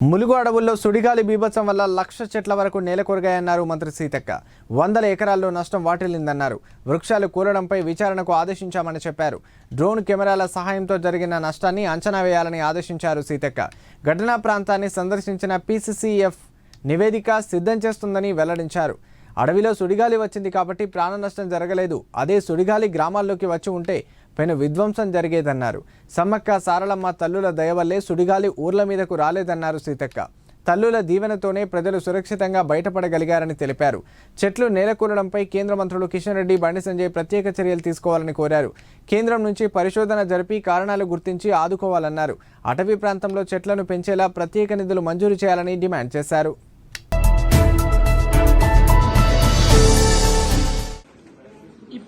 ములుగు అడవుల్లో సుడిగాలి బీభత్సం వల్ల లక్ష చెట్ల వరకు నేలకొరగాయన్నారు మంత్రి సీతక్క. వందల ఎకరాల్లో నష్టం వాటిల్లిందన్నారు. వృక్షాలు కూలడంపై విచారణకు ఆదేశించామని చెప్పారు. డ్రోన్ కెమెరాల సహాయంతో జరిగిన నష్టాన్ని అంచనా వేయాలని ఆదేశించారు సీతక్క. ఘటనా ప్రాంతాన్ని సందర్శించిన పీసీసీఎఫ్ నివేదిక సిద్ధం చేస్తుందని వెల్లడించారు. అడవిలో సుడిగాలి వచ్చింది కాబట్టి ప్రాణ నష్టం జరగలేదు. అదే సుడిగాలి గ్రామాల్లోకి వచ్చి ఉంటే పైన విధ్వంసం జరిగేదన్నారు. సమ్మక్క సారలమ్మ తల్లుల దయవల్లే సుడిగాలి ఊర్ల మీదకు రాలేదన్నారు సీతక్క. తల్లుల దీవెనతోనే ప్రజలు సురక్షితంగా బయటపడగలిగారని తెలిపారు. చెట్లు నేలకూలడంపై కేంద్ర మంత్రులు కిషన్ రెడ్డి బండి సంజయ్ ప్రత్యేక చర్యలు తీసుకోవాలని కోరారు. కేంద్రం నుంచి పరిశోధన జరిపి కారణాలు గుర్తించి ఆదుకోవాలన్నారు. అటవీ ప్రాంతంలో చెట్లను పెంచేలా ప్రత్యేక నిధులు మంజూరు చేయాలని డిమాండ్ చేశారు.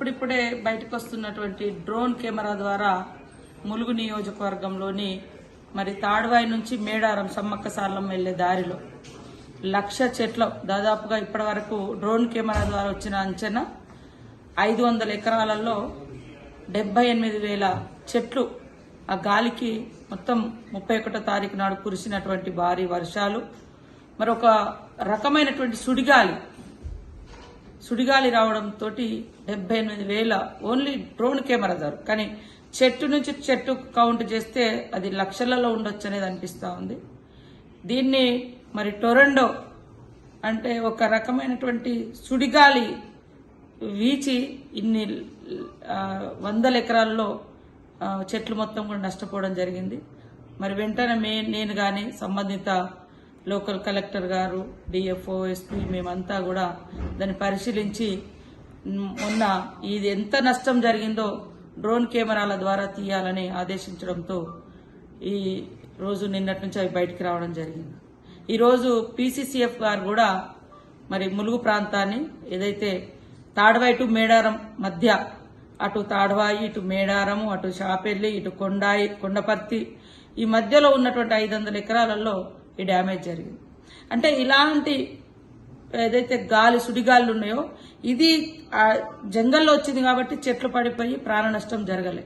ఇప్పుడిప్పుడే బయటకు వస్తున్నటువంటి డ్రోన్ కెమెరా ద్వారా ములుగు నియోజకవర్గంలోని మరి తాడువాయి నుంచి మేడారం సమ్మక్క సార్లం వెళ్ళే దారిలో లక్ష చెట్ల దాదాపుగా ఇప్పటి వరకు డ్రోన్ కెమెరా ద్వారా వచ్చిన అంచనా ఐదు వందల ఎకరాలలో డెబ్బై ఎనిమిది వేల చెట్లు ఆ గాలికి మొత్తం ముప్పై ఒకటో తారీఖు నాడు కురిసినటువంటి భారీ వర్షాలు. మరొక రకమైనటువంటి సుడిగాలి సుడిగాలి రావడంతో డెబ్బై ఎనిమిది వేల ఓన్లీ డ్రోన్ కెమెరా ద్వారా కానీ చెట్టు నుంచి చెట్టు కౌంట్ చేస్తే అది లక్షలలో ఉండొచ్చు అనేది అనిపిస్తూ ఉంది. దీన్ని మరి టొరండో అంటే ఒక రకమైనటువంటి సుడిగాలి వీచి ఇన్ని వందల ఎకరాల్లో చెట్లు మొత్తం కూడా నష్టపోవడం జరిగింది. మరి వెంటనే మే నేను కానీ సంబంధిత లోకల్ కలెక్టర్ గారు డిఎఫ్ఓ ఎస్పీ మేమంతా కూడా దాన్ని పరిశీలించి మొన్న ఇది ఎంత నష్టం జరిగిందో డ్రోన్ కెమెరాల ద్వారా తీయాలని ఆదేశించడంతో ఈ రోజు నిన్నటి నుంచి అవి బయటికి రావడం జరిగింది. ఈరోజు పీసీసీఎఫ్ గారు కూడా మరి ములుగు ప్రాంతాన్ని ఏదైతే తాడవాయి టు మేడారం మధ్య అటు తాడవాయి ఇటు మేడారము అటు షాపెల్లి ఇటు కొండాయి కొండపర్తి ఈ మధ్యలో ఉన్నటువంటి ఐదు వందల ఎకరాలలో ఈ డ్యామేజ్ జరిగింది. అంటే ఇలాంటి ఏదైతే గాలి సుడిగాలు ఉన్నాయో ఇది ఆ జంగల్లో వచ్చింది కాబట్టి చెట్లు పడిపోయి ప్రాణ నష్టం జరగలే.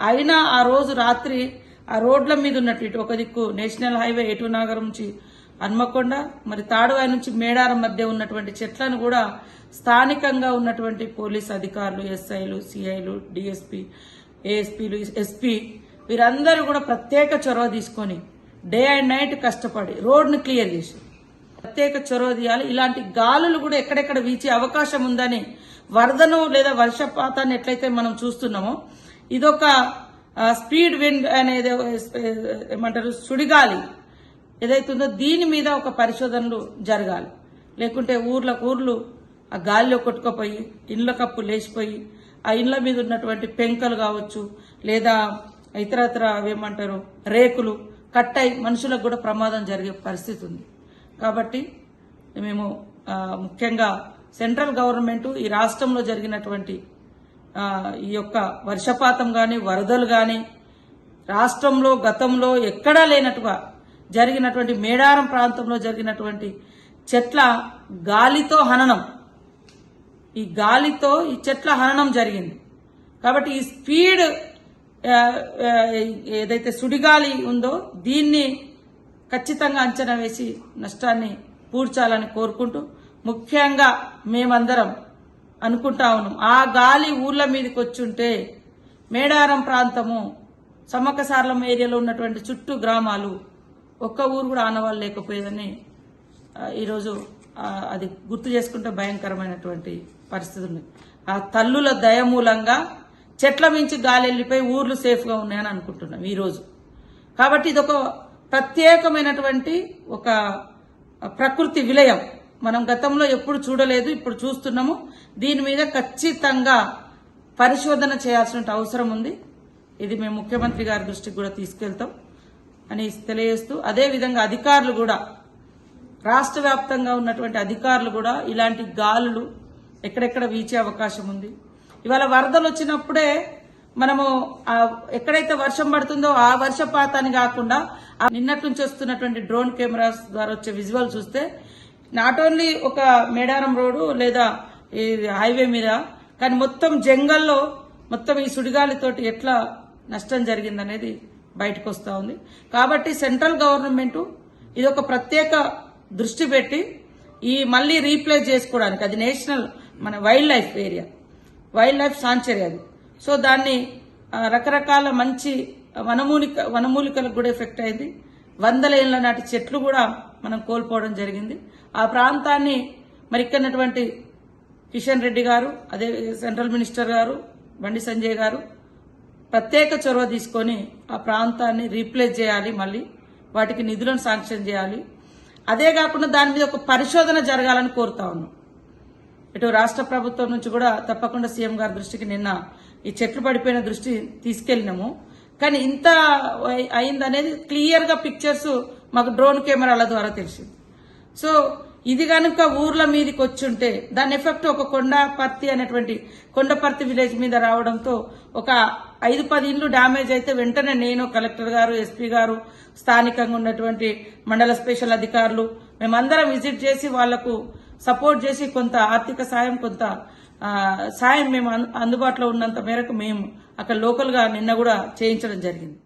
అయినా ఆ రోజు రాత్రి ఆ రోడ్ల మీద ఉన్నట్టు ఇటు ఒక దిక్కు నేషనల్ హైవే ఎటు నగరం నుంచి హన్మకొండ మరి తాడువాయి నుంచి మేడారం మధ్య ఉన్నటువంటి చెట్లను కూడా స్థానికంగా ఉన్నటువంటి పోలీస్ అధికారులు ఎస్ఐలు సిఐలు డిఎస్పి ఏఎస్పీలు ఎస్పీ వీరందరూ కూడా ప్రత్యేక చొరవ తీసుకొని డే అండ్ నైట్ కష్టపడి రోడ్ను క్లియర్ చేసి. ప్రత్యేక చొరవ తీయాలి ఇలాంటి గాలులు కూడా ఎక్కడెక్కడ వీచే అవకాశం ఉందని వరదను లేదా వర్షపాతాన్ని ఎట్లయితే మనం చూస్తున్నామో ఇదొక స్పీడ్ విండ్ అనేది ఏమంటారు సుడిగాలి. ఏదైతుందో దీని మీద ఒక పరిశోధనలు జరగాలి. లేకుంటే ఊర్లకు ఊర్లు ఆ గాలిలో కొట్టుకుపోయి ఇండ్ల కప్పు లేచిపోయి ఆ ఇండ్ల మీద ఉన్నటువంటి పెంకలు కావచ్చు లేదా ఇతరత్ర ఏమంటారు రేకులు కట్ అయి మనుషులకు కూడా ప్రమాదం జరిగే పరిస్థితి ఉంది. కాబట్టి మేము ముఖ్యంగా సెంట్రల్ గవర్నమెంట్ ఈ రాష్ట్రంలో జరిగినటువంటి ఈ యొక్క వర్షపాతం కానీ వరదలు కానీ రాష్ట్రంలో గతంలో ఎక్కడా లేనట్టుగా జరిగినటువంటి మేడారం ప్రాంతంలో జరిగినటువంటి చెట్ల గాలితో హననం. ఈ గాలితో ఈ చెట్ల హననం జరిగింది. కాబట్టి ఈ స్పీడ్ ఏదైతే సుడిగాలి ఉందో దీన్ని ఖచ్చితంగా అంచనా వేసి నష్టాన్ని పూడ్చాలని కోరుకుంటూ ముఖ్యంగా మేమందరం అనుకుంటా ఉన్నాం. ఆ గాలి ఊర్ల మీదకి వచ్చుంటే మేడారం ప్రాంతము సమ్మక్కసార్లం ఏరియాలో ఉన్నటువంటి చుట్టూ గ్రామాలు ఒక్క ఊరు కూడా ఆనవాళ్ళు లేకపోయేదని ఈరోజు అది గుర్తు చేసుకుంటే భయంకరమైనటువంటి పరిస్థితి ఉంది. ఆ తల్లుల దయ మూలంగా చెట్ల మించి గాలి వెళ్ళిపోయి ఊర్లు సేఫ్గా ఉన్నాయని అనుకుంటున్నాం ఈరోజు కాబట్టి ఇది ఒక ప్రత్యేకమైనటువంటి ఒక ప్రకృతి విలయం. మనం గతంలో ఎప్పుడు చూడలేదు ఇప్పుడు చూస్తున్నాము. దీని మీద ఖచ్చితంగా పరిశోధన చేయాల్సిన అవసరం ఉంది. ఇది మేము ముఖ్యమంత్రి గారి దృష్టికి కూడా తీసుకెళ్తాం అని తెలియజేస్తూ అదే విధంగా అధికారులు కూడా రాష్ట్ర వ్యాప్తంగా ఉన్నటువంటి అధికారులు కూడా ఇలాంటి గాలులు ఎక్కడెక్కడ వీచే అవకాశం ఉంది. ఇవాళ వరదలు వచ్చినప్పుడే మనము ఎక్కడైతే వర్షం పడుతుందో ఆ వర్షపాతాన్ని కాకుండా ఆ నిన్నటి నుంచి వస్తున్నటువంటి డ్రోన్ కెమెరాస్ ద్వారా వచ్చే విజువల్ చూస్తే నాట్ ఓన్లీ ఒక మేడారం రోడ్డు లేదా ఈ హైవే మీద కానీ మొత్తం జంగల్లో మొత్తం ఈ సుడిగాలితోటి ఎట్లా నష్టం జరిగిందనేది బయటకు వస్తూ ఉంది. కాబట్టి సెంట్రల్ గవర్నమెంట్ ఇది ఒక ప్రత్యేక దృష్టి పెట్టి ఈ మళ్ళీ రీప్లేస్ చేసుకోవడానికి అది నేషనల్ మన wildlife area wildlife sanctuary అది. సో దాన్ని రకరకాల మంచి వనమూలిక వనమూలికలకు కూడా ఎఫెక్ట్ అయింది. వందల ఏళ్ళ నాటి చెట్లు కూడా మనం కోల్పోవడం జరిగింది. ఆ ప్రాంతాన్ని మరి కిషన్ రెడ్డి గారు అదే సెంట్రల్ మినిస్టర్ గారు బండి సంజయ్ గారు ప్రత్యేక చొరవ తీసుకొని ఆ ప్రాంతాన్ని రీప్లేస్ చేయాలి మళ్ళీ వాటికి నిధులను శాంక్షన్ చేయాలి. అదే కాకుండా దాని మీద ఒక పరిశోధన జరగాలని కోరుతా ఉన్నాం. ఇటు రాష్ట్ర ప్రభుత్వం నుంచి కూడా తప్పకుండా సీఎం గారి దృష్టికి నిన్న ఈ చెట్లు పడిపోయిన దృష్టి తీసుకెళ్ళినాము. కానీ ఇంత అయిందనేది క్లియర్గా పిక్చర్స్ మాకు డ్రోన్ కెమెరాల ద్వారా తెలిసింది. సో ఇది కనుక ఊర్ల మీదకి వచ్చుంటే దాని ఎఫెక్ట్ ఒక కొండపర్తి అనేటువంటి కొండపర్తి విలేజ్ మీద రావడంతో ఒక ఐదు పది ఇండ్లు డ్యామేజ్ అయితే వెంటనే నేను కలెక్టర్ గారు ఎస్పీ గారు స్థానికంగా ఉన్నటువంటి మండల స్పెషల్ అధికారులు మేమందరం విజిట్ చేసి వాళ్ళకు సపోర్ట్ చేసి కొంత ఆర్థిక సాయం కొంత సాయం మేము అందు- అందుబాటులో ఉన్నంత మేరకు మేము అక్కడ లోకల్గా నిన్న కూడా చేయించడం జరిగింది.